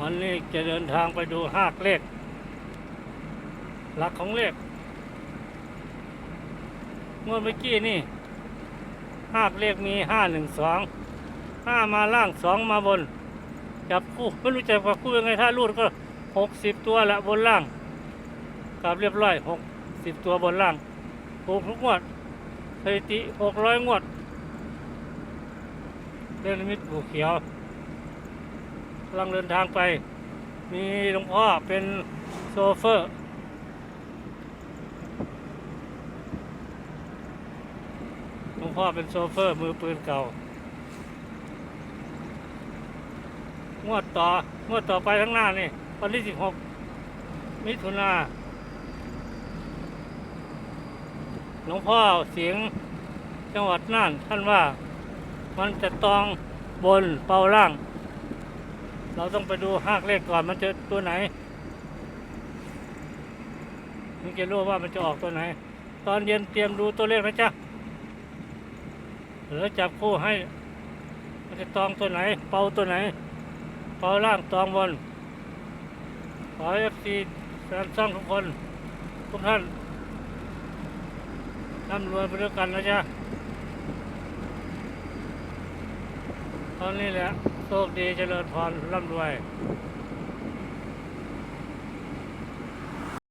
วันนี้จะเดินทางไปดูหากเลขหลักของเลขงวดเมื่อกี้นี่หากเลขมีห้าหนึ่งสองห้ามาล่างสองมาบน จับคู่ไม่รู้จักจับคู่ยังไงถ้ารูดก็หกสิบตัวละบนล่างกลับเรียบร้อยหกสิบตัวบนล่างถูกทุกงวดสถิติหกร้อยงวดเรื่นิมิตผูเขียว กำลังเดินทางไป มีหลวงพ่อเป็นโซเฟอร์หลวงพ่อเป็นโซเฟอร์มือปืนเก่างวดต่องวดต่อไปข้างหน้านี่วันที่16มิถุนาหลวงพ่อเสียงจังหวัดน่านท่านว่ามันจะตองบนเป่าล่าง เราต้องไปดูหากเลขก่อนมันจะตัวไหนมันจะรู้ว่ามันจะออกตัวไหน ตอนเย็นเตรียมดูตัวเลขนะจ๊ะหรือจับคู่ให้ มันจะตองตัวไหน เป่าตัวไหน เป่าล่างตองบนขอเอฟซีแฟนช่องทุกคน ทุกท่านร่ำรวยไปด้วยกันนะจ๊ะตอนนี้แหละ โชคดีเจริญพรร่ำรวย